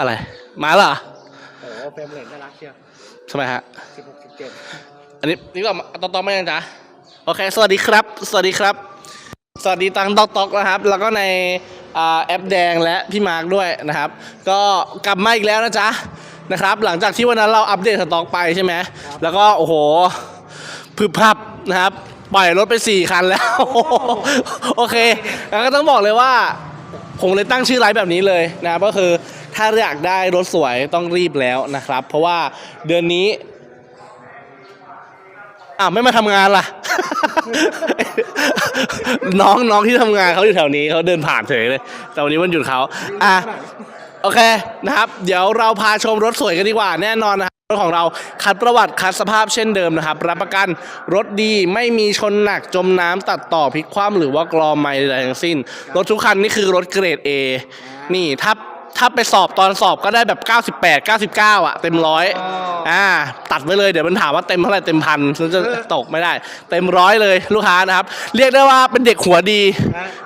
อะไร มาแล้วเหรอโอ้โหเฟรมเรทน่ารักเชียวทำไมฮะ สิบหกสิบเจ็ดอันนี้นี่ต่อต่อต่อไม่ยังจ๊ะโอเค สวัสดีครับ สวัสดีครับ สวัสดีตังตอกตอกนะครับ แล้วก็ในอ่าแอปแดงและพี่มาร์กด้วยนะครับ ก็กลับมาอีกแล้วนะจ๊ะนะครับ หลังจากที่วันนั้นเราอัปเดตสต็อกไปใช่ไหมแล้วก็โอ้โหพึบพับนะครับ ปล่อยรถไป 4 คันแล้ว โอเคแล้วก็ต้องบอกเลยว่า ผมเลยตั้งชื่อไลฟ์แบบนี้เลยนะครับก็คือ ถ้าอยากได้รถสวยต้องรีบแล้วนะครับ เพราะว่าเดือนนี้อ้าไม่มาทำงานล่ะ น้องน้องที่ทำงานเขาอยู่แถวนี้เขาเดินผ่านเฉยเลย แต่วันนี้วันหยุดเขาอะ โอเคนะครับ เดี๋ยวเราพาชมรถสวยกันดีกว่า แน่นอนนะครับรถของเราคัดประวัติคัดสภาพเช่นเดิมนะครับ รับประกันรถดีไม่มีชนหนักจมน้ำตัดต่อพลิกคว่ำหรือว่ากรอไม่ใดทั้งสิ้น รถทุกคันนี่คือรถเกรด A นี่ถ้า ถ้าไปสอบตอนสอบก็ได้แบบ 98 99 อะ เต็มร้อยอ่าตัดไว้เลยเดี๋ยวมันถามว่าเต็มเท่าไหร่เต็มพันฉันจะตกไม่ได้ เต็มร้อยเลยลูกค้านะครับ เรียกได้ว่าเป็นเด็กหัวดี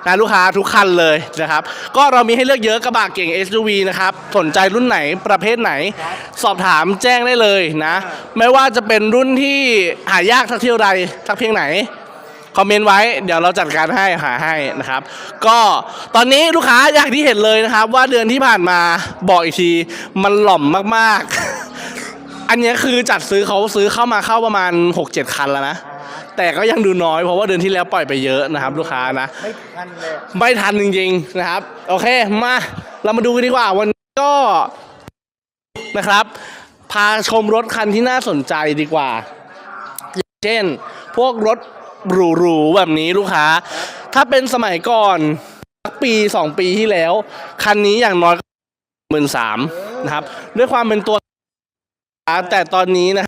นะลูกค้าทุกคันเลยนะครับ ก็เรามีให้เลือกเยอะกระบะเก่ง SUV นะครับสนใจรุ่นไหนประเภทไหน สอบถามแจ้งได้เลยนะ ไม่ว่าจะเป็นรุ่นที่หายากสักเที่ยวใดสักเพียงไหน คอมเมนต์ไว้เดี๋ยวเราจัดการให้หาให้นะครับ ก็ตอนนี้ลูกค้าอย่างที่เห็นเลยนะครับ ว่าเดือนที่ผ่านมาบอกอีกทีมันหล่อมมากๆ อันเนี้ยคือจัดซื้อเขาซื้อเข้ามาเข้าประมาณ 6-7 คันแล้วนะแต่ก็ยังดูน้อยเพราะว่าเดือนที่แล้วปล่อยไปเยอะนะครับ ลูกค้านะ ไม่ทันเลยไม่ทันจริงๆนะครับ โอเคมาเรามาดูกันดีกว่าวันนี้ก็นะครับ พาชมรถคันที่น่าสนใจดีกว่า อย่างเช่น พวกรถ หรูๆแบบนี้ลูกค้า ถ้าเป็นสมัยก่อนปีสองปีที่แล้ว คันนี้อย่างน้อยหมื่นสามนะครับ ด้วยความเป็นตัวแต่ตอนนี้นะ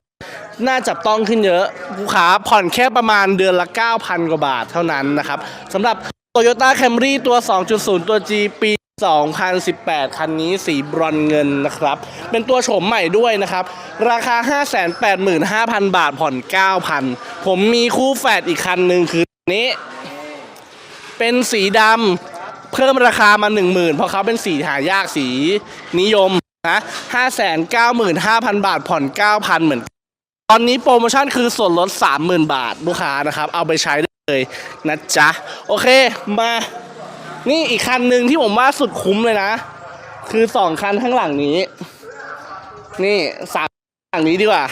น่าจับต้องขึ้นเยอะลูกค้าผ่อนแค่ประมาณเดือนละ 9,000 กว่าบาทเท่านั้นนะครับสำหรับ Toyota Camry ตัว 2.0 ตัว G ปี 2018 คันนี้สีบรอนเงินนะครับ เป็นตัวโฉมใหม่ด้วยนะครับ ราคา 585,000 บาทผ่อน 9,000 ผมมีคู่แฝดอีกคันหนึ่งคือนี้ เป็นสีดำเพิ่มราคามา 10,000 เพราะเขาเป็นสีหายากสีนิยมนะ595,000 บาทผ่อน 9,000 เหมือน ตอนนี้โปรโมชั่นคือส่วนลด 30,000 บาทลูกค้านะครับ เอาไปใช้ได้เลยนะจ๊ะ โอเคมา นี่อีกคันหนึ่งที่ผมว่าสุดคุ้มเลยนะ คือสองคันข้างหลังนี้ นี่สามหลังนี้ดีกว่า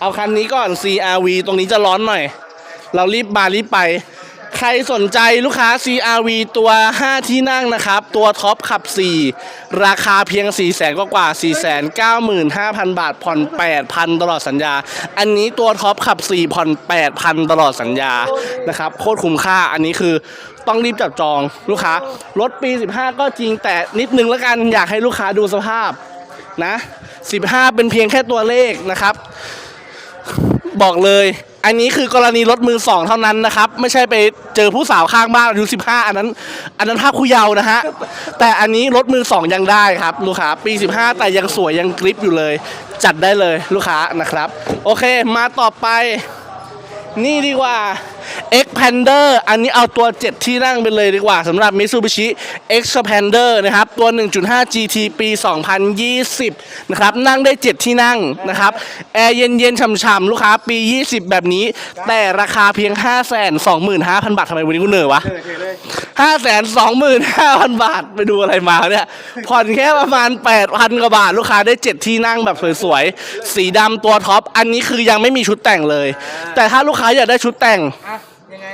เอาคันนี้ก่อน CRV ตรงนี้จะร้อนหน่อย เรารีบมารีบไป ใครสนใจลูกค้า CRV ตัว 5 ที่นั่งนะครับ ตัวท็อปขับ 4 ราคาเพียง 4 0 0แสนกว่า495,000 บาท ผ่อน 8,000 ตลอดสัญญา อันนี้ตัวท็อปขับ 4 ผ่อน 8,000 ตลอดสัญญานะครับ โคตรคุ้มค่าอันนี้คือ ต้องรีบจับจองลูกค้ารถปี 15 ก็จริงแต่นิดนึงแล้วกันอยากให้ลูกค้าดูสภาพนะ 15 เป็นเพียงแค่ตัวเลขนะครับ บอกเลย อันนี้คือกรณีรถมือสองเท่านั้นนะครับ ไม่ใช่ไปเจอผู้สาวข้างบ้านอายุ15 อันนั้น อันนั้นภาพผู้เยาว์นะฮะ แต่อันนี้รถมือสองยังได้ครับ ลูกค้าปี 15 แต่ยังสวยยังกริปอยู่เลย จัดได้เลยลูกค้านะครับ โอเค มาต่อไป นี่ดีกว่า Xpander อันนี้เอาตัว 7 ที่นั่งไปเลยดีกว่าสำหรับ Mitsubishi Xpander นะครับ ตัว 1.5 GT ปี 2020 นะครับ นั่งได้ 7 ที่นั่งนะครับ แอร์เย็นๆฉ่ำๆ ลูกค้าปี 20 แบบนี้ แต่ราคาเพียง 525,000 บาททำไมวันนี้กูเหนื่อยวะเออเทเลยห้าแสนสองหมื่นห้าพันบาท ไปดูอะไรมาเนี่ย ผ่อนแค่ประมาณแปดพันกว่าบาท ลูกค้าได้เจ็ดที่นั่งแบบสวยๆ สีดำตัวท็อป อันนี้คือยังไม่มีชุดแต่งเลย แต่ถ้าลูกค้าอยากได้ชุดแต่ง ยังไง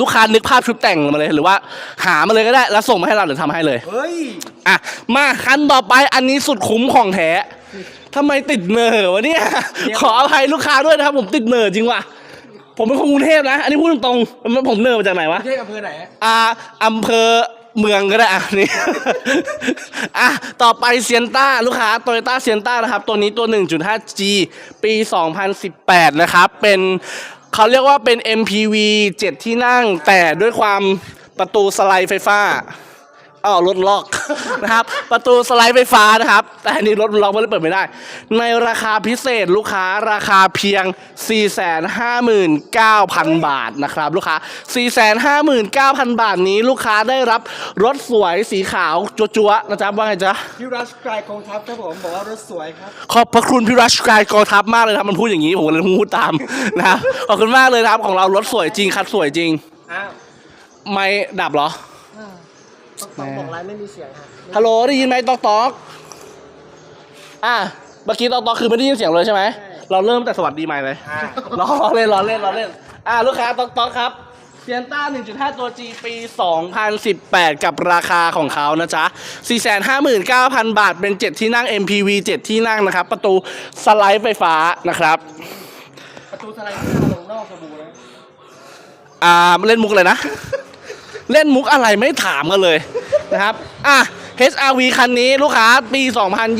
ลูกค้านึกภาพชุดแต่งมาเลยหรือว่า หามาเลยก็ได้แล้วส่งมาให้เราหรือทำให้เลย เฮ้ย อะ มาคันต่อไปอันนี้สุดคุ้มของแท้ทำไมติดเนอร์วะเนี่ย ขออภัยลูกค้าด้วยนะครับ ผมติดเนอร์จริงว่ะ ผมเป็นคนกรุงเทพนะ อันนี้พูดตรงๆผมเนอร์มาจากไหนวะประเทศอำเภอไหนอะอ่าอำเภอเมืองก็ได้อะนี่ อะ ต่อไปเซียนต้าลูกค้าโตโยต้าเซียนต้านะครับ ตัวนี้ตัว 1.5G ปี 2018 นะครับ เป็น เขาเรียกว่าเป็น MPV 7 ที่นั่ง แต่ด้วยความประตูสไลด์ไฟฟ้า อ๋อรถล็อกนะครับ ประตูสไลด์ไฟฟ้านะครับ แต่อันนี้รถล็อกไม่ได้เปิดไม่ได้ ในราคาพิเศษลูกค้าราคาเพียง 459,000 บาทนะครับ ลูกค้า 459,000 บาทนี้ลูกค้าได้รับรถสวยสีขาวจัวๆนะจ๊ะว่าไงจ๊ะพี่รัชกายกองทัพครับผมบอกว่ารถสวยครับขอบพระคุณพี่รัชกายกองทัพมากเลยนะครับมันพูดอย่างนี้ผมเลยพูดตามนะครับขอบคุณมากเลยนะครับของเรารถสวยจริงคัดสวยจริงอ้าวไม่ดับเหรอ ต้องต้องบอกร้านไม่มีเสียงครับฮัลโหลได้ยินไหมตอกตอกอะเมื่อกี้ตอกตอกคือไม่ได้ยินเสียงเลยใช่ไหมเราเริ่มแต่สวัสดีใหม่เลยอ่าล้อเล่นล้อเล่นล้อเล่นอะลูกค้าตอกตอกครับเซียนต้า 1.5 ตัว G ปี 2018 กับราคาของเขานะจ๊ะ 459,000 บาท เป็น 7 ที่นั่ง MPV 7 ที่นั่งนะครับ ประตูสไลด์ไฟฟ้านะครับ ประตูสไลด์หน้าลงนอกสบู่นะ อ่าเล่นมุกเลยนะ เล่นมุกอะไรไม่ถามกันเลยนะครับ อะ HRV คันนี้ลูกค้าปี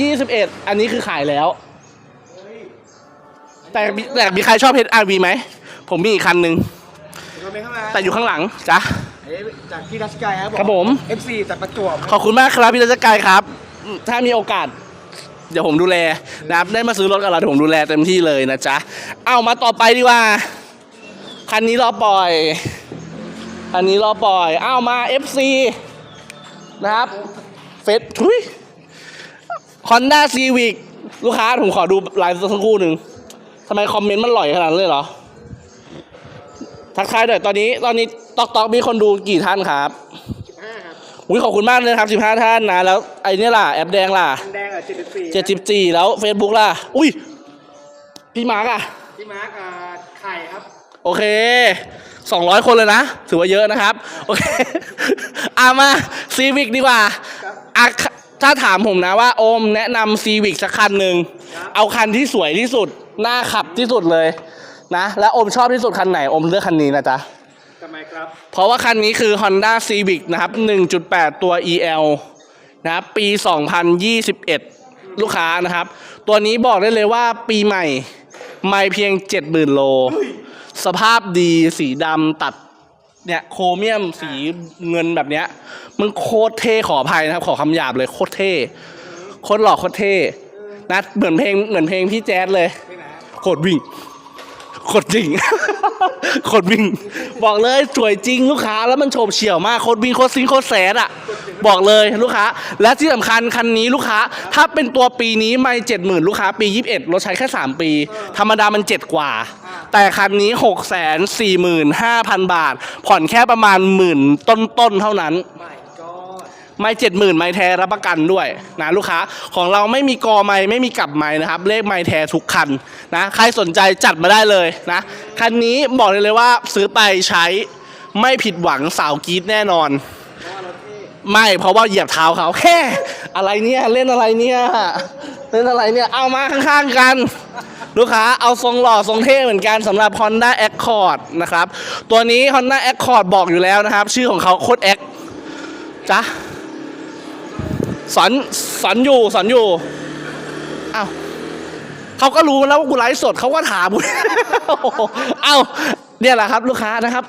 2021 อันนี้คือขายแล้ว แต่มีแต่มีใครชอบ HRV ไหม ผมมีอีกคันหนึ่งเดี๋ยวเราไปเข้ามาแต่อยู่ข้างหลังจ้ะ เอ้ยจากพี่รัชกายครับครับผม เอฟซีจากประจวบขอบคุณมากครับพี่รัชกายครับอืมถ้ามีโอกาส เดี๋ยวผมดูแลนะครับได้มาซื้อรถกับเราเดี๋ยวผมดูแลเต็มที่เลยนะจ๊ะ เอามาต่อไปดีกว่า คันนี้รอปล่อย คันนี้รอปล่อยเอามา FC นะครับเฟสทุย Honda Civic ลูกค้าผมขอดูไลฟ์สักครู่หนึ่งทำไมคอมเมนต์มันหล่อยขนาดนั้นเลยเหรอ ทักทายหน่อยตอนนี้ ตอนนี้ตอกตอกมีคนดูกี่ท่านครับห้าครับอุ้ยขอบคุณมากเลยครับ 15 ท่านนะ แล้วไอ้เนี่ยล่ะ แอปแดงล่ะอันแดงอะเจ็ดสิบสี่74 แล้ว Facebook ล่ะ อุ้ย พี่มาร์กอะ พี่มาร์คอ่าไข่ครับ โอเค 200 คนเลยนะ ถือว่าเยอะนะครับ โอเคอามาซีวิกดีกว่าครับอะถ้าถามผมนะว่า โอมแนะนำซีวิกสักคันหนึ่งครับเอาคันที่สวยที่สุด น่าขับที่สุดเลยนะ แล้วโอมชอบที่สุดคันไหน โอมเลือกคันนี้นะจ๊ะทำไมครับ เพราะว่าคันนี้คือ Honda Civic นะครับ 1.8 ตัว EL นะครับ ปี 2021 ลูกค้านะครับ ตัวนี้บอกได้เลยว่าปีใหม่ ไม่เพียง 70,000 โล สภาพดีสีดำตัดเนี่ยโครเมียมสีเงินแบบเนี้ยมันโคตรเท่ขออภัยนะครับ ขอคำหยาบเลยโคตรเท่โคตรหล่อโคตรเท่นะเหมือนเพลงเหมือนเพลงพี่แจ๊ดเลยโคตรวิ่งโคตรจริงโคตรวิ่ง บอกเลยสวยจริงลูกค้าแล้วมันโฉบเฉี่ยวมากโคตรวิ่งโคตรซิงโคตรแสดอะ บอกเลยลูกค้า และที่สำคัญคันนี้ลูกค้า ถ้าเป็นตัวปีนี้ไม่เจ็ดหมื่นลูกค้าปี21รถใช้แค่3ปี ธรรมดามัน7กว่า แต่คันนี้ 6 4 5 0 0 0 บาท ผ่อนแค่ประมาณหมื่นต้นๆเท่านั้นไม่ก็ไม่เจ็ดหมื่นไม่แท้รับประกันด้วยนะลูกค้าของเราไม่มีกอไม่ไม่มีกลับไม่นะครับ เลขไม่แท้ทุกคันนะใครสนใจจัดมาได้เลยนะคันนี้บอกเลยเลยว่าซื้อไปใช้ไม่ผิดหวังสาวกรีดแน่นอนเพราะว่ารถเท่ไม่เพราะว่าเหยียบเท้าเขาแค่อะไรเนี่ยเล่นอะไรเนี่ยเล่นอะไรเนี่ยเอามาข้างๆกัน ลูกค้าเอาทรงหล่อทรงเท่เหมือนกันสำหรับ Honda Accord นะครับ ตัวนี้ Honda Accord บอกอยู่แล้วนะครับ ชื่อของเขาโคตรแอคจ้ะสอนสอนอยู่สอนอยู่อ้าวเขาก็รู้แล้วว่ากูไลฟ์สดเขาก็ถามกูเอ้าเนี่ยแหละครับ ลูกค้านะครับ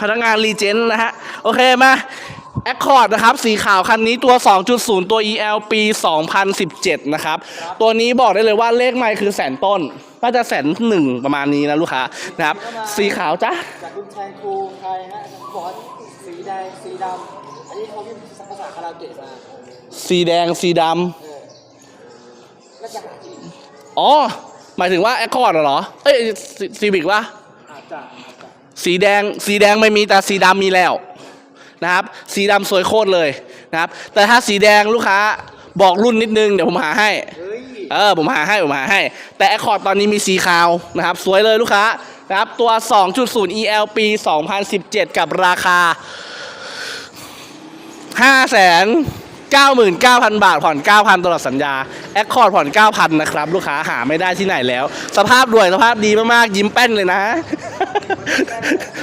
พนักงานรีเจนนะฮะ โอเคมา Accord นะครับ สีขาวคันนี้ตัว 2.0 ตัว EL ปี 2017 นะครับ ตัวนี้บอกได้เลยว่าเลขไมค์คือแสนต้นน่าจะแสนหนึ่งประมาณนี้นะลูกค้านะครับ สีขาวจ้ะจากคุณแทนครูไทยฮะบอลสีแดงสีดำอันนี้เขาเรียกภาษาคาราโอเกะมาสีแดงสีดเออน่าจะหาที่ำอ๋อ หมายถึงว่า Accord เหรอ เอ้ยซีวิกวะอาจจะอาจจะสีแดงสีแดงไม่มีแต่สีดำมีแล้ว นะครับ สีดำสวยโคตรเลยนะครับ แต่ถ้าสีแดงลูกค้าบอกรุ่นนิดนึงเดี๋ยวผมหาให้เฮ้ยเออผมหาให้ผมหาให้ แต่ Accord ตอนนี้มีสีขาวนะครับ สวยเลยลูกค้านะครับ ตัว 2.0 EL ปี 2017 กับราคา5 9 9 0 0 99,000 บาท ผ่อน 9,000ตลอดสัญญา Accord ผ่อน 9,000 นะครับ ลูกค้าหาไม่ได้ที่ไหนแล้ว สภาพรวยสภาพดีมาก ๆ ยิ้มแป้นเลยนะ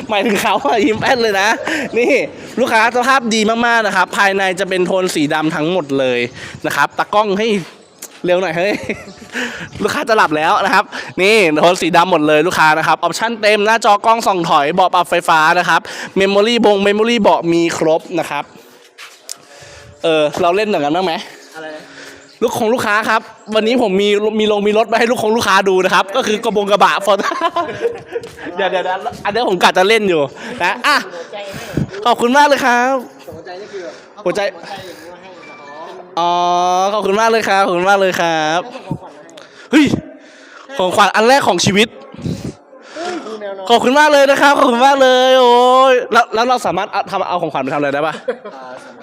หมายถึงเขาอะยิ้มแป้นเลยนะ นี่ลูกค้าสภาพดีมาก ๆ นะครับ ภายในจะเป็นโทนสีดำทั้งหมดเลยนะครับตากล้องให้เร็วหน่อยเฮ้ยลูกค้าจะหลับแล้วนะครับ นี่โทนสีดำหมดเลยลูกค้านะครับออปชั่นเต็มหน้าจอกล้องส่องถอยเบาะปรับไฟฟ้านะครับเมมโมรี่บงเมมโมรี่เบาะมีครบนะครับ เออเราเล่นอย่างนั้นบ้างไหมอะไรลูกของลูกค้าครับ วันนี้ผมมีมีลงมีรถมาให้ลูกของลูกค้าดูนะครับ ก็คือกระบงกระบะฟอร์เดี๋ยวเดี๋ยวเดี๋ยวอันนี้ผมกะจะเล่นอยู่นะอะหัวใจให้ขอบคุณมากเลยครับหัวใจนี่คือแบบหัวใจหัวใจอย่างนี้มาให้อ๋ออ๋อขอบคุณมากเลยครับขอบคุณมากเลยครับแล้วส่งของขวัญมาให้เฮ้ยของขวัญอันแรกของชีวิตดูแนวนอนขอบคุณมากเลยนะครับขอบคุณมากเลย โอ้ยแล้วแล้วเราสามารถเอาทำเอาของขวัญไปทำอะไรได้ปะอ่าสามา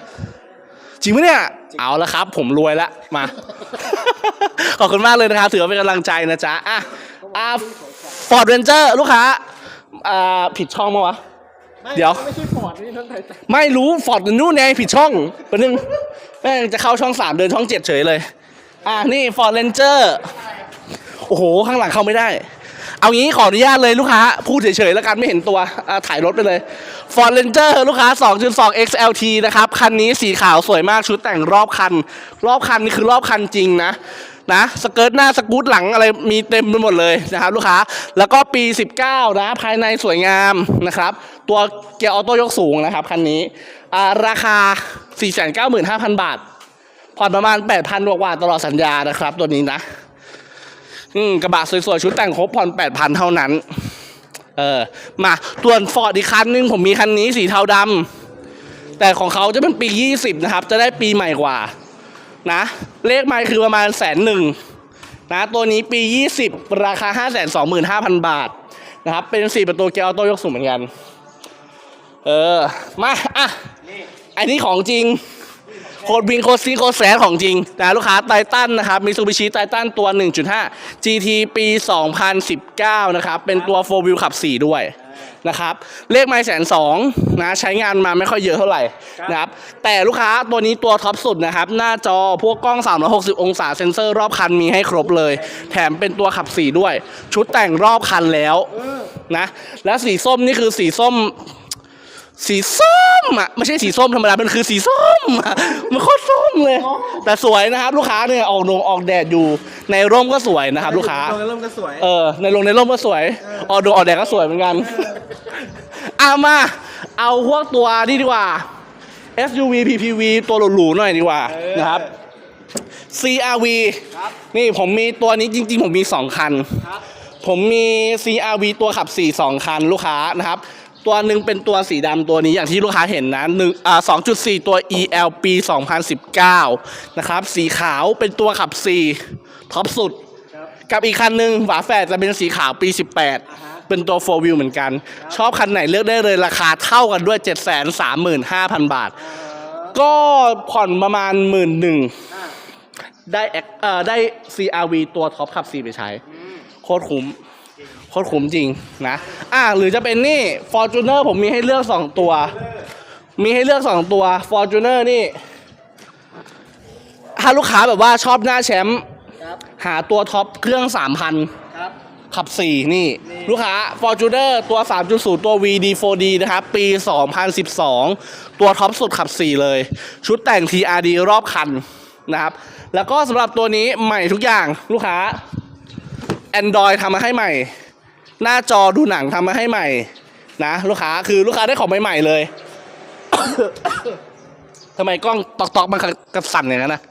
รถ จริงปะเนี่ย เอาละครับ ผมรวยแล้วมา ขอบคุณมากเลยนะครับ ถือว่าเป็นกำลังใจนะจ๊ะอะอะฟอร์ดเรนเจอร์ลูกค้าอ่าผิดช่องมาวะไม่เดี๋ยว ไม่ใช่ฟอร์ดนี่นั่นไทยแต่ไม่รู้ฟอร์ดนู่นไงผิดช่องเป็นนึงแม่งจะเข้าช่องสามเดินช่องเจ็ดเฉยเลย อะนี่ฟอร์ดเรนเจอร์โอ้โห ข้างหลังเข้าไม่ได้ เอางี้ขออนุญาตเลยลูกค้า พูดเฉยๆแล้วกันไม่เห็นตัวอะถ่ายรถไปเลย Ford Ranger ลูกค้า 2.2 XLT นะครับ คันนี้สีขาวสวยมากชุดแต่งรอบคัน รอบคันนี่คือรอบคันจริงนะนะสเกิร์ตหน้าสกูตหลังอะไรมีเต็มไปหมดเลยนะครับ ลูกค้าแล้วก็ปี 19 นะ ภายในสวยงามนะครับ ตัวเกียร์ออโต้ยกสูงนะครับ คันนี้ราคา 495,000 บาท ผ่อนประมาณ 8,000กว่าตลอดสัญญานะครับ ตัวนี้นะ อืมกระบะสวยๆ ชุดแต่งครบผ่อน8,000เท่านั้น เออ มาตัวนฟอร์ดอีกคันนึงผมมีคันนี้สีเทาดำแต่ของเขาจะเป็นปี 20 นะครับ จะได้ปีใหม่กว่า นะ เลขไมล์คือประมาณแสนหนึ่งนะ ตัวนี้ปี 20 ราคา 525,000 บาท นะครับ เป็น 4 ประตูเกียร์ออโต้ยกสูงเหมือนกัน เออ มา อะนี่อันนี้ของจริง โคดวิงโคดซีโคดแสนของจริงนะลูกค้าไททันนะครับมิซูบิชิไททันตัว 1.5 GT ปี 2019 นะครับ เป็นตัว 4 wheel ขับ 4 ด้วยนะครับ เลขไมล์แสนสองนะใช้งานมาไม่ค่อยเยอะเท่าไหร่นะครับ แต่ลูกค้าตัวนี้ตัวท็อปสุดนะครับ หน้าจอพวกกล้อง 360 องศาเซ็นเซอร์รอบคันมีให้ครบเลย แถมเป็นตัวขับ4ด้วย ชุดแต่งรอบคันแล้วนะ และสีส้มนี่คือสีส้ม สีส้มอะไม่ใช่สีส้มธรรมดามันคือสีส้มอะมันโคตรส้มเลย แต่สวยนะครับ ลูกค้าเนี่ยออกนงออกแดดอยู่ในร่มก็สวยนะครับ ลูกค้าตรงนั้นเริ่มก็สวย เออ ในลงในร่มก็สวยออกดงออกแดดก็สวยเหมือนกันเอามา เอาพวกตัวนี่ดีกว่า SUV PPV ตัวหรูๆหน่อยดีกว่าเออนะครับ CRV ครับนี่ผมมีตัวนี้จริง ๆ ผมมี 2 คันครับผมมี CRV ตัวขับ4 2คันลูกค้านะครับ ตัวหนึ่งเป็นตัวสีดำตัวนี้อย่างที่ลูกค้าเห็นนะหนึ่งอ่า2.4ตัว EL ปี2019นะครับ สีขาวเป็นตัวขับ4ท็อปสุด กับอีกคันหนึ่งฝาแฝดจะเป็นสีขาวปีฮะ18เป็นตัว 4 wheel เหมือนกัน ชอบคันไหนเลือกได้เลยราคาเท่ากันด้วย 735,000 บาท ก็ผ่อนประมาณหมื่นหนึ่งได้เอ่อได้ CRV ตัวท็อปขับ 4 ไปใช้ โคตรคุ้ม โคตรคุ้มจริงนะอะหรือจะเป็นนี่ Fortuner ผมมีให้เลือก 2 ตัว มีให้เลือก 2 ตัว Fortuner นี่ถ้าลูกค้าแบบว่าชอบหน้าแชมป์ครับหาตัวท็อปเครื่อง 3,000 ครับ ขับ4นี่นี่ ลูกค้า Fortuner ตัว 3.0 ตัว VD4D นะครับ ปี 2012 ตัวท็อปสุดขับ 4 เลย ชุดแต่ง TRD รอบคันนะครับ แล้วก็สำหรับตัวนี้ใหม่ทุกอย่างลูกค้า Android ทำมาให้ใหม่ หน้าจอดูหนังทำมาให้ใหม่ นะลูกค้าคือลูกค้าได้ของใหม่ๆเลย ทำไมกล้องตอกๆมันกระสั่นอย่างนั้นนะ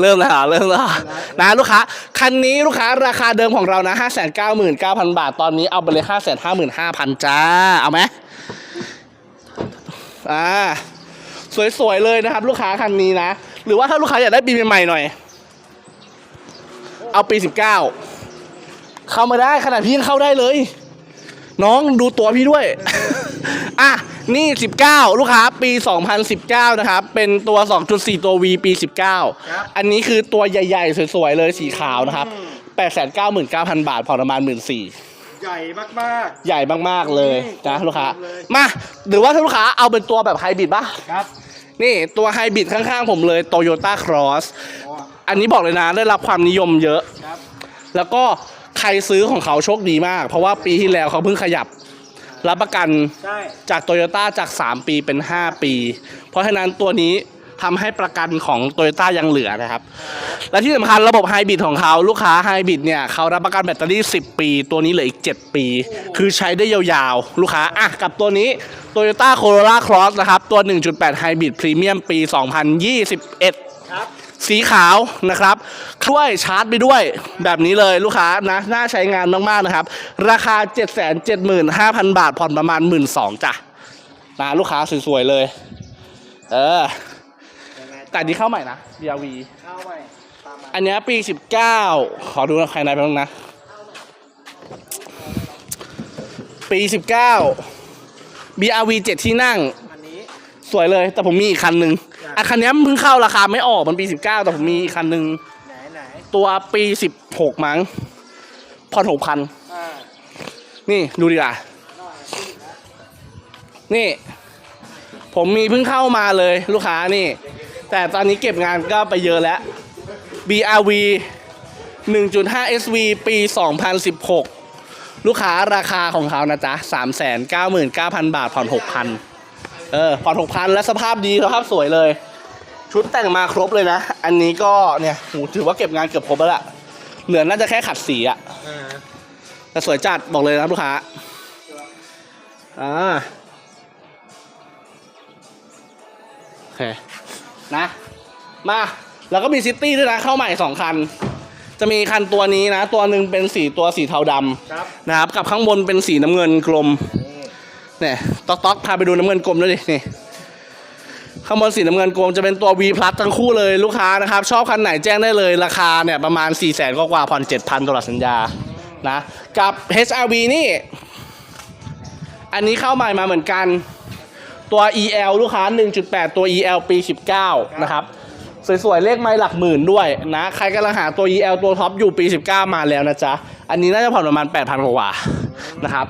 เริ่มแล้วเหรอเริ่มแล้วเหรอนะลูกค้า คันนี้ลูกค้าราคาเดิมของเรานะ 5 9 9 0 0 0 บาท ตอนนี้เอาไปเลย 5 5 5 0 0 0 จ้า เอาไหมอ่า สวยๆเลยนะครับ ลูกค้าคันนี้นะ หรือว่าถ้าลูกค้าอยากได้ปีใหม่ๆหน่อย เอาปี 19 เข้ามาได้ขนาดพี่ยังเข้าได้เลย น้องดูตัวพี่ด้วย อะ นี่ 19 ลูกค้าปี 2019 นะครับ เป็นตัว 2.4 ตัว V ปี 19 อันนี้คือตัวใหญ่ๆ สวยๆ เลยสีขาวนะครับ 899,000 บาทผ่อนประมาณ 14,000ใหญ่มากใหญ่มากๆเลยอืมนะลูกค้าเลยมาหรือว่าถ้าลูกค้าเอาเป็นตัวแบบไฮบริดป่ะๆครับ นี่ตัวไฮบริดข้างๆ ผมเลย Toyota Cross อ๋ออันนี้บอกเลยนะได้รับความนิยมเยอะครับแล้วก็ ใครซื้อของเขาโชคดีมาก เพราะว่าปีที่แล้วเขาเพิ่งขยับ รับประกันใช่จากโตโยต้าจาก 3 ปีเป็น 5 ปี เพราะฉะนั้นตัวนี้ททำให้ประกันของโตโยต้ายังเหลือนะครับ และที่สำคัญระบบไฮบริดของเขาลูกค้าไฮบริดเนี่ยเขารับประกันแบตเตอรี่ 10 ปี ตัวนี้เหลืออีก 7 ปี คือใช้ได้ยาวๆ ลูกค้าอะกับตัวนี้ Toyota Corolla Cross นะครับ ตัว 1.8 Hybrid Premium ปี 2021 ครับ สีขาวนะครับช่วยชาร์จไปด้วยแบบนี้เลยลูกค้านะน่าใช้งานมากๆนะครับ ราคา 775,000 บาท ผ่อนประมาณ 12,000จ้ะนะลูกค้าสวยๆเลย เออยังไงแต่นี้เข้าใหม่นะ DRV เข้าใหม่ตามมาอันเนี้ยปี 19 ขอดูภายในแป๊บนึงนะ ปี 19 BRV 7 ที่นั่งอันนี้สวยเลย แต่ผมมีอีกคันหนึ่ง อะคันเนี้ยมันเพิ่งเข้าราคาไม่ออกมันปี19แต่ผมมีอีกคันหนึ่งไหนไหนตัวปี16มั้งผ่อน6,000อ่านี่ดูดีกว่าหน่อยขึ้นนะนี่ ผมมีเพิ่งเข้ามาเลยลูกค้านี่ แต่ตอนนี้เก็บงานก็ไปเยอะแล้ว BRV 1.5 SV ปี 2016 ลูกค้าราคาของเขานะจ๊ะ 399,000 บาทผ่อน6,000 เออผ่อน6,000และสภาพดีสภาพสวยเลย ชุดแต่งมาครบเลยนะ อันนี้ก็เนี่ยถือว่าเก็บงานเกือบครบแล้วล่ะ เหลือน่าจะแค่ขัดสีอะแต่สวยจัดบอกเลยนะลูกค้าอ่าโอเคนะมาแล้วก็มีซิตี้ด้วยนะ เข้าใหม่สองคัน จะมีคันตัวนี้นะ ตัวหนึ่งเป็นสีตัวสีเทาดำนะครับ กับข้างบนเป็นสีน้ำเงินกลม เนี่ยต๊อกต๊อกพาไปดูน้ำเงินกลมด้วยดินี่ข้างบนสีน้ำเงินกลมจะเป็นตัว V plus ทั้งคู่เลยลูกค้านะครับ ชอบคันไหนแจ้งได้เลยราคาเนี่ยประมาณ 4 0 0 0 0 0กว่าผ่อน 7,000ตลอดสัญญานะกับ HRV นี่ อันนี้เข้าใหม่มาเหมือนกัน ตัว EL ลูกค้า 1.8 ตัว EL ปี 19 นะครับ สวยๆ เลขไม้หลักหมื่นด้วยนะ ใครกำลังหาตัว EL ตัวท็อปอยู่ปี 19 มาแล้วนะจ๊ะ อันนี้น่าจะผ่อนประมาณ 8,000 กว่านะครับ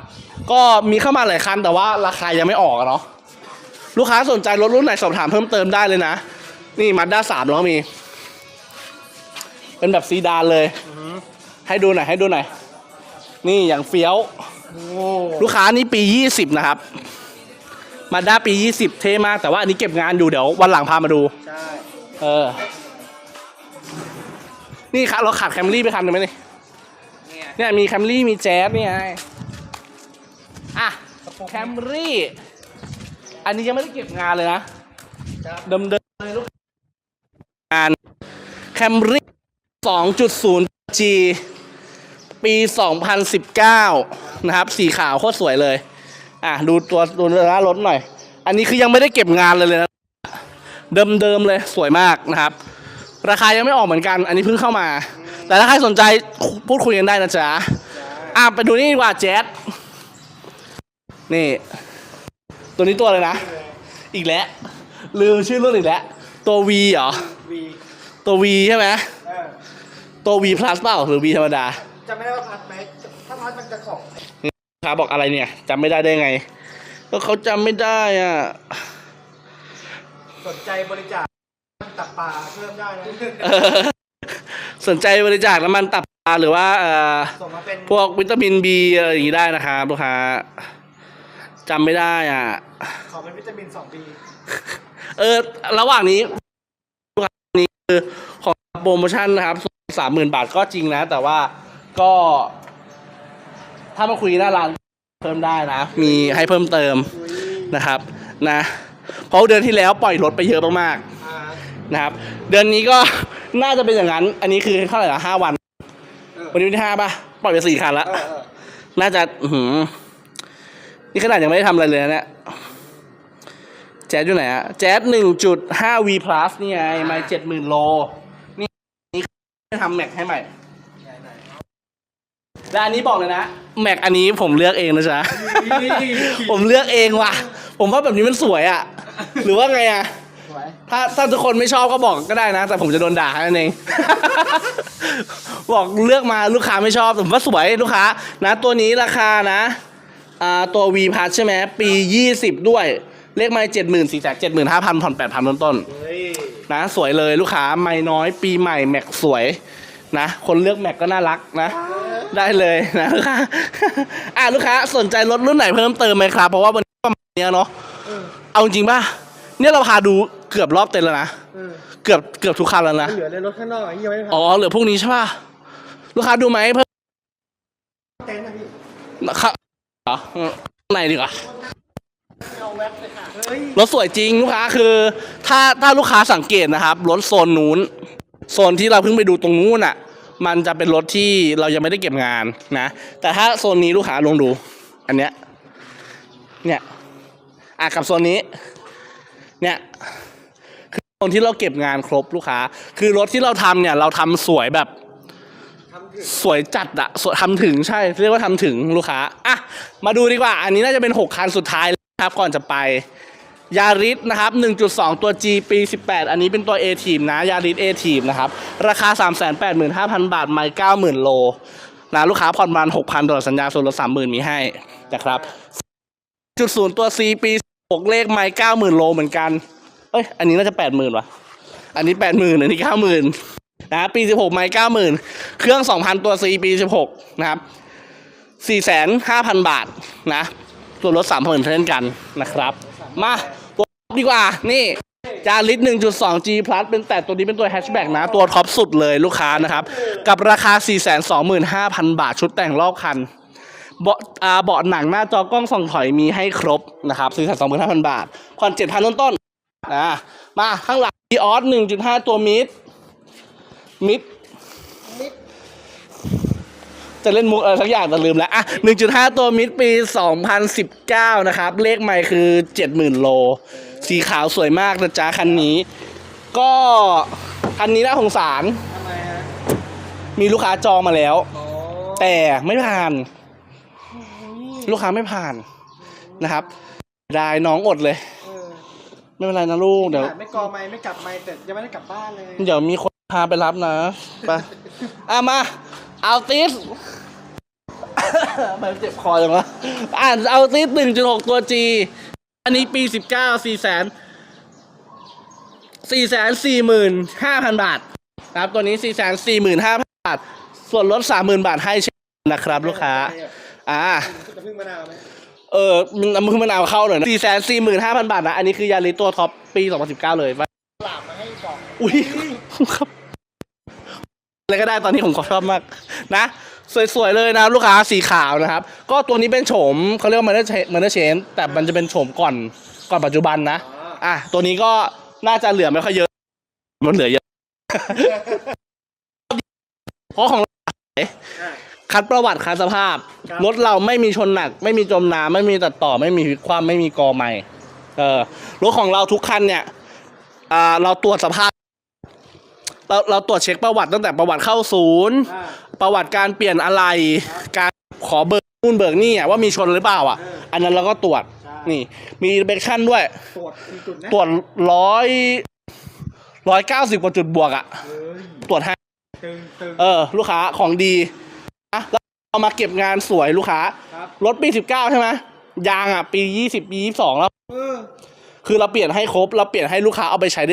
ก็มีเข้ามาหลายคันแต่ว่าราคายังไม่ออกอะเนาะลูกค้าสนใจรถรุ่นไหนสอบถามเพิ่มเติมได้เลยนะ นี่มาด้าสามแล้วก็มี เป็นแบบซีดานเลยอือหือให้ดูหน่อยให้ดูหน่อยนี่อย่างเฟี้ยวโอ้ลูกค้านี่ปี20นะครับ มาด้าปี20เท่มาก แต่ว่าอันนี้เก็บงานอยู่เดี๋ยววันหลังพามาดู ใช่ เออ นี่ครับเราขาดแคมรี่ไปคันหนึงไหมนี่เนี่ยเนี่ยมีแคมรี่มีแจ๊สนี่ไง อะแคมรี่ อันนี้ยังไม่ได้เก็บงานเลยนะครับเดิมๆเลยลูกงานแคมรี่ 2.0G ปี 2019 นะครับ สีขาวโคตรสวยเลย อะ ดูตัวดูหน้ารถหน่อย อันนี้คือยังไม่ได้เก็บงานเลยเลยนะ เดิมๆเลยสวยมากนะครับ ราคายังไม่ออกเหมือนกัน อันนี้เพิ่งเข้ามา แต่ถ้าใครสนใจพูดคุยกันได้นะจ๊ะ อะ ไปดูนี่ดีกว่าแจ๊ด นี่ ตัวนี้ตัวเลยนะ อีกแล้ว ลืมชื่อรุ่นอีกแล้ว ตัว V เหรอวีตัว V ใช่ไหมเออตัว V plus เปล่าหรือ V ธรรมดาจำไม่ได้ว่าพัดไหมถ้าพัดมันจะของครับบอกอะไรเนี่ยจำไม่ได้ได้ไง ก็เขาจำไม่ได้อะ สนใจบริจาคตักปลาเพิ่มได้นะเออสนใจบริจาคน้ำมันตับปลาหรือว่าเอ่อส่งมาเป็นพวกวิตามิน B อะไรอย่างนี้ได้นะครับลูกค้า จำไม่ได้อะ ขอเป็นวิตามินสองบีเออ ระหว่างนี้ลูกค้านี้คือของโปรโมชั่นนะครับสามหมื่นบาทก็จริงนะ แต่ว่าก็ ถ้ามาคุยหน้าร้านเพิ่มได้นะ มีให้เพิ่มเติมนะครับ นะ เพราะเดือนที่แล้วปล่อยรถไปเยอะมากอ่าๆนะครับ เดือนนี้ก็น่าจะเป็นอย่างนั้น อันนี้คือเท่าไหร่ละห้าวันเออวันนี้วันที่ห้าป่ะ ปล่อยไปสี่คันละเออเออน่าจะ อือหือ นี่ขนาดยังไม่ได้ทำอะไรเลยนะเนี่ยแจ๊สอยู่ไหนอะแจ๊สหนึ่งจุดห้า V plus นี่ไงไม่เจ็ดหมื่นโล นี่นี่ทำแม็กให้ใหม่ไหนและอันนี้บอกเลยนะแม็กอันนี้ผมเลือกเองนะจ๊ะๆผมเลือกเองว่ะ ผมว่าแบบนี้มันสวยอะหรือว่าไงอะสวยถ้าถ้าทุกคนไม่ชอบก็บอกก็ได้นะ แต่ผมจะโดนด่าแค่นั้นเอง บอกเลือกมาลูกค้าไม่ชอบผมว่าสวยลูกค้า นะ ตัวนี้ราคานะ อ่าตัว V พัทใช่ไหมปี 20 ด้วย เลขไม่เจ็ดหมื่นสี่แสนเจ็ดหมื่นห้าพันผ่อนแปดพันต้นต้นเฮ้ยๆนะ สวยเลยลูกค้าไม่น้อยปีใหม่แม็กสวยนะ คนเลือกแม็กก็น่ารักนะ ได้เลยนะลูกค้า อะลูกค้าสนใจรถรุ่นไหนเพิ่มเติมไหมครับ เพราะว่าวันนี้ประมาณเนี้ยเนาะเออเอาจริงป่ะเนี่ยเราพาดูเกือบรอบเต็มแล้วนะเออเกือบเกือบทุกคันแล้วนะ เหลือในรถข้างนอกยังไม่ได้อ๋อเหลือพวกนี้ใช่ป่ะ ลูกค้าดูไหมเพิ่ม เต็นท์นะพี่ ครับ เหรอข้างในดีกว่าเอาแว็บเลยค่ะเฮ้ยรถสวยจริงลูกค้าคือ ถ้าถ้าลูกค้าสังเกตนะครับรถโซนนู้น โซนที่เราเพิ่งไปดูตรงนู้นอะ มันจะเป็นรถที่เรายังไม่ได้เก็บงานนะ แต่ถ้าโซนนี้ลูกค้าลองดู อันเนี้ย เนี่ย อะกับโซนนี้ เนี่ยคือโซนที่เราเก็บงานครบลูกค้า คือรถที่เราทำเนี่ย เราทำสวยแบบทำถึง สวยจัดอะสวยทำถึงใช่เรียกว่าทำถึงลูกค้าอะมาดูดีกว่า อันนี้น่าจะเป็น 6 คันสุดท้ายครับก่อนจะไปยาริสนะครับ 1.2 ตัว G ปี 18 อันนี้เป็นตัว A ทีมนะยาริส A ทีมนะครับ ราคา 385,000 บาท ไม่90,000 โลนะลูกค้าผ่อนประมาณ6,000ตลอดสัญญาส่วนลด30,000 มีให้นะครับ จุดศูนย์ตัว C ปี 6 เลขไม่90,000 โลเหมือนกัน เอ้ย อันนี้น่าจะ 80,000ว่ะอันนี้ 80,000 อันนี้ 90,000 นะปี 16ไม่90,000 เครื่อง 2,000 ตัว C ปี 16 นะครับ 45,000 บาทนะส่วนลด3,000เช่นกันนะครับ มาตัวดีกว่านี่จาริส 1.2G Plus เป็นแต่ตัวนี้เป็นตัวแฮชแบ็กนะ ตัวท็อปสุดเลยลูกค้านะครับ กับราคา 425,000 บาทชุดแต่งรอบคันเบาะเบาะหนังหน้าจอกล้องส่องถอยมีให้ครบนะครับ425,000บาทผ่อน7,000ต้นต้นๆอ่ามาข้างหลัง e o s 1.5ตัวมิดมิด มิดจะเล่นมุกอะไรสักอย่างแต่ลืมแล้วอะ1.5 ตัวมิดปี 2019 นะครับ เลขใหม่คือ 70,000 โล สีขาวสวยมากนะจ๊ะ คันนี้ ก็คันนี้น่าสงสารทำไมฮะมีลูกค้าจองมาแล้วอ๋อแต่ไม่ผ่าน ลูกค้าไม่ผ่านนะครับ ได้น้องอดเลยเออไม่เป็นไรนะลูกเดี๋ยวไม่กอไม่ไม่กลับไม่แต่ยังไม่ได้กลับบ้านเลย เดี๋ยวมีคน พาไปรับนะไปอะมา เอาติสมันเจ็บคอจังวะอ่านเอาติสหนึ่งจุดหกตัว G อันนี้ปีสิบเก้าสี่แสนสี่แสนสี่หมื่นห้าพันบาทนะครับตัวนี้สี่แสนสี่หมื่นห้าพันบาท ส่วนลดสามหมื่นบาทให้เช่นกันนะครับ ลูกค้า อ่าจะพึ่งมะนาวไหมเออมึงเอามือมันเอาเข้าหน่อยนะสี่แสนสี่หมื่นห้าพันบาทนะ อันนี้คือยาริสตัวท็อปปีสองพันสิบเก้าเลยหลามมาให้กล่ องอุ้ยครับอะไรก็ได้ตอนนี้ผมขอชอบมากนะสวยๆเลยนะลูกค้าสีขาวนะครับ ก็ตัวนี้เป็นโฉมเขาเรียกว่ามันเดอร์มันเดอร์เชนแต่มันจะเป็นโฉมก่อนก่อนปัจจุบันนะอะตัวนี้ก็น่าจะเหลือไม่ค่อยเยอะ มันเหลือเยอะเพราะของเราอะคัดประวัติคัดสภาพครับรถเราไม่มีชนหนัก ไม่มีจมน้ำไม่มีตัดต่อ ไม่มีพลิกคว่ำไม่มีกอใหม่เออรถของเราทุกคันเนี่ยอ่าเราตรวจสภาพ เราเราตรวจเช็คประวัติตั้งแต่ประวัติเข้าศูนย์ อะประวัติการเปลี่ยนอะไร การขอเบิกนู่นเบิกนี่อะว่ามีชนหรือเปล่าอะเอออัอันนั้นเราก็ตรวจ ใช่ นี่ มีเบคชั่นด้วย ตรวจกี่จุดนะตรวจร้อยร้อยเก้าสิบกว่าจุดบวกอะเฮ้ยตรวจให้ ตึงตึงเออ ลูกค้าของดีนะแล้วเอามาเก็บงานสวยลูกค้า ครับรถปีสิบเก้าใช่ไหมยางอะ ปียี่สิบปียี่สองแล้ว เออ คือเราเปลี่ยนให้ครบ เราเปลี่ยนให้ลูกค้าเอาไปใช้ได้